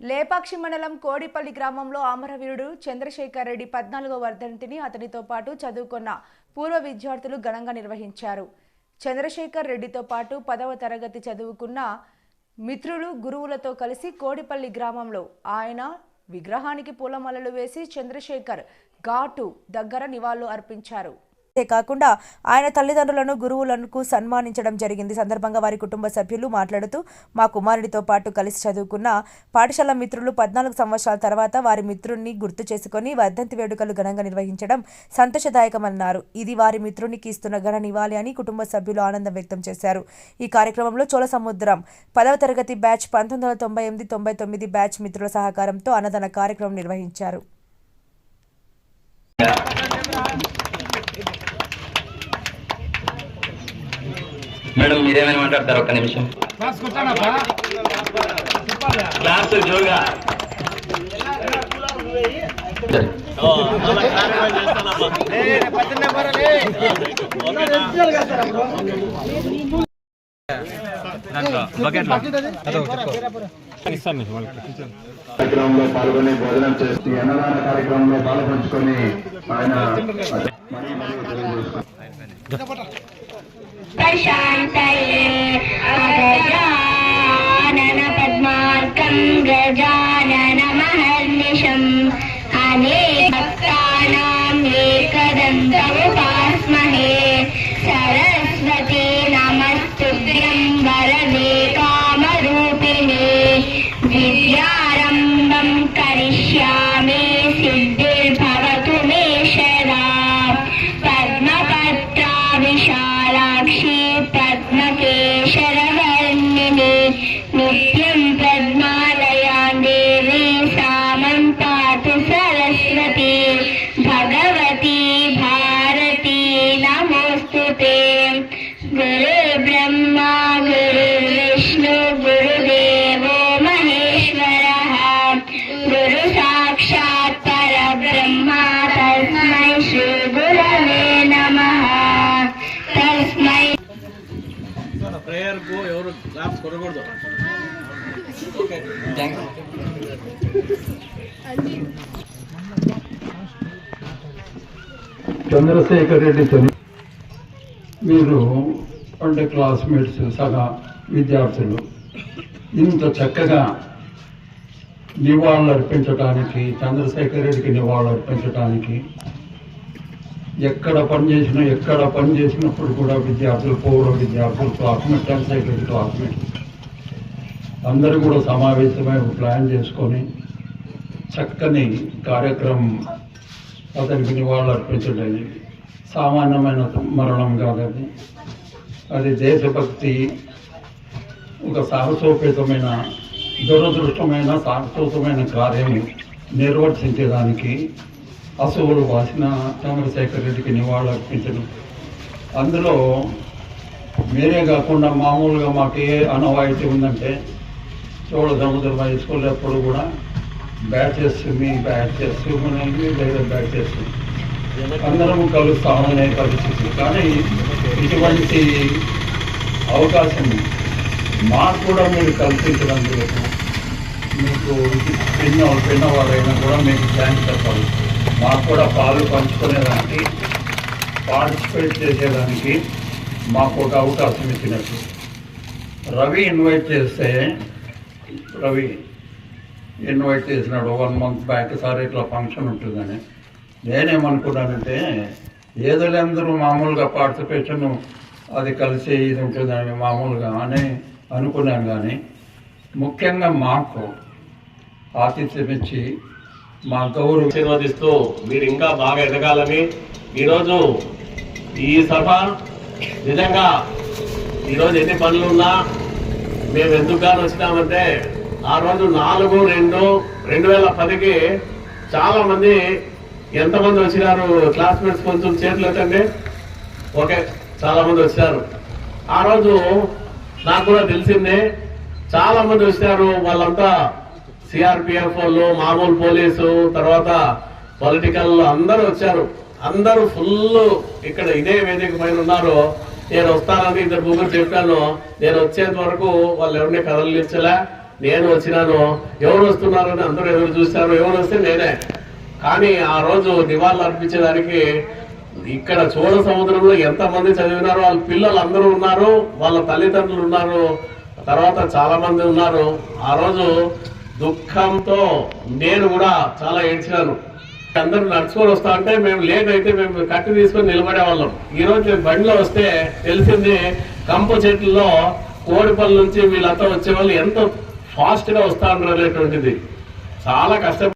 లేపాక్షి మండలం కోడిపల్లి గ్రామంలో అమరవీరుడు చంద్రశేఖర్ రెడ్డి పద్నాలుగో వర్ధంతిని అతనితో పాటు చదువుకున్న పూర్వ విద్యార్థులు ఘనంగా నిర్వహించారు. చంద్రశేఖర్ రెడ్డితో పాటు పదవ తరగతి చదువుకున్న మిత్రులు గురువులతో కలిసి కోడిపల్లి గ్రామంలో ఆయన విగ్రహానికి పూలమాలలు వేసి చంద్రశేఖర్ ఘాటు దగ్గర నివాళులు అర్పించారు. కాకుండా ఆయన తల్లిదండ్రులను గురువులకు సన్మానించడం జరిగింది. సందర్భంగా వారి కుటుంబ సభ్యులు మాట్లాడుతూ మా కుమారుడితో పాటు కలిసి చదువుకున్న పాఠశాల మిత్రులు పద్నాలుగు సంవత్సరాల తర్వాత వారి మిత్రుడిని గుర్తు చేసుకొని వర్ధంతి వేడుకలు ఘనంగా నిర్వహించడం సంతోషదాయకమన్నారు. ఇది వారి మిత్రునికి ఇస్తున్న ఘన నివాళి అని కుటుంబ సభ్యులు ఆనందం వ్యక్తం చేశారు. ఈ కార్యక్రమంలో చోళ సముద్రం పదవ తరగతి బ్యాచ్ పంతొమ్మిది వందల తొంభై ఎనిమిది తొంభై తొమ్మిది బ్యాచ్ మిత్రుల సహకారంతో అన్నదాన కార్యక్రమం నిర్వహించారు. మేడం మీరేమైనా మాట్లాడతారు ఒక్క నిమిషం? క్లాస్ జోగా. కార్యక్రమంలో పాల్గొని భోజనం చేసి అన్నదాన కార్యక్రమంలో పాల్పంచుకొని ఆయన गुरुर्ब्रह्मा गुरुर्विष्णु गुरुदेवो महेश्वरः गुरु साक्षात् परब्रह्मा तस्मै श्रीगुरवे नमः तस्मै ప్రేయర్ కు ఎవరు క్లాప్స్ కొనకూడదు చంద్రశేఖర్ రెడ్డి తొలి వీరు అంటే క్లాస్మేట్స్ సగా విద్యార్థులు. ఇంత చక్కగా నివాళులు అర్పించడానికి చంద్రశేఖర్ రెడ్డికి నివాళులు అర్పించడానికి ఎక్కడ పని చేసినా ఎక్కడ పని చేసినప్పుడు కూడా విద్యార్థులు పూర్వ విద్యార్థులు క్లాస్మేట్ చంద్రశేఖర్ రెడ్డి క్లాస్మేట్ అందరూ కూడా సమావేశమై ప్లాన్ చేసుకొని చక్కని కార్యక్రమం అతనికి నివాళులు అర్పించడం సామాన్యమైన మరణం కాదు అది దేశభక్తి ఒక సాహసోపేతమైన దురదృష్టమైన సాహసోపమైన కార్యం నిర్వర్తించేదానికి అసువులు వాసిన చంద్రశేఖర్ రెడ్డికి నివాళులు అర్పించడం అందులో మీరే కాకుండా మామూలుగా మాకు ఏ అనవాయితీ ఉందంటే చోళ సముద్రం హై స్కూల్ ఎప్పుడు కూడా బ్యాచెస్ మీ బ్యాచెస్ లేదా వేరే బ్యాచెస్ అందరం కలుస్తామనే పరిస్థితి. కానీ ఇటువంటి అవకాశం మాకు కూడా మీరు కల్పించినందుకు మీకు చిన్న చిన్న వాళ్ళైనా కూడా మీకు థ్యాంక్స్ చెప్పాలి మాకు కూడా పాలు పంచుకునేదానికి పార్టిసిపేట్ చేసేదానికి మాకు ఒక అవకాశం ఇచ్చినట్టు. రవి ఇన్వైట్ చేస్తే రవి ఇన్వైట్ చేసినాడు. వన్ మంత్ బ్యాక్ సార్ ఇట్లా ఫంక్షన్ ఉంటుందని. నేనేమనుకున్నానంటే ఏదోలందరూ మామూలుగా పార్టిసిపేషన్ అది కలిసి ఇది ఉంటుందని మామూలుగా అని అనుకున్నాను కానీ ముఖ్యంగా మాకు ఆతిథ్యం ఇచ్చి మా గౌరవ ఆశీర్వదిస్తూ మీరు ఇంకా బాగా ఎదగాలని ఈరోజు ఈ సభ నిజంగా ఈరోజు ఎన్ని పనులు ఉన్నా మేము ఎందుకు వచ్చినామంటే ఆ రోజు నాలుగు రెండు రెండు వేల పదికి చాలా మంది ఎంతమంది వచ్చినారు? క్లాస్మేట్స్ కొంచెం చేతులు ఎత్తండి. ఓకే చాలామంది వచ్చారు ఆ రోజు నాకు కూడా తెలిసిందే చాలామంది వచ్చినారు. వాళ్ళంతా సిఆర్పిఎఫ్ వాళ్ళు మామూలు పోలీసు తర్వాత పొలిటికల్ అందరూ వచ్చారు. అందరూ ఫుల్ ఇక్కడ ఇదే వేదిక పైన ఉన్నారు. నేను వస్తానని ఇద్దరు ముగ్గురు చెప్పాను. నేను వచ్చేంత వరకు వాళ్ళు ఎవరిని కదలించలే. నేను వచ్చినాను. ఎవరు వస్తున్నారని అందరూ ఎదురు చూశారు. ఎవరు వస్తే నేనే. కానీ ఆ రోజు నివాళులు అర్పించేదానికి ఇక్కడ చూడ సముద్రంలో ఎంత మంది చదివినారో వాళ్ళ పిల్లలు అందరూ ఉన్నారు వాళ్ళ తల్లిదండ్రులు ఉన్నారు తర్వాత చాలా మంది ఉన్నారు. ఆ రోజు దుఃఖంతో నేను కూడా చాలా ఏడ్చినాను. అందరూ నడుచుకొని వస్తా అంటే మేము లేట్ అయితే మేము కట్టి తీసుకొని నిలబడే వాళ్ళం. ఈ రోజు మేము బండిలో వస్తే తెలిసింది కంప చెట్లలో కోడిపల్లి నుంచి వీళ్ళంతా వచ్చే వాళ్ళు ఎంత ఫాస్ట్గా వస్తా ఉంటారు అనేటువంటిది. చాలా కష్టం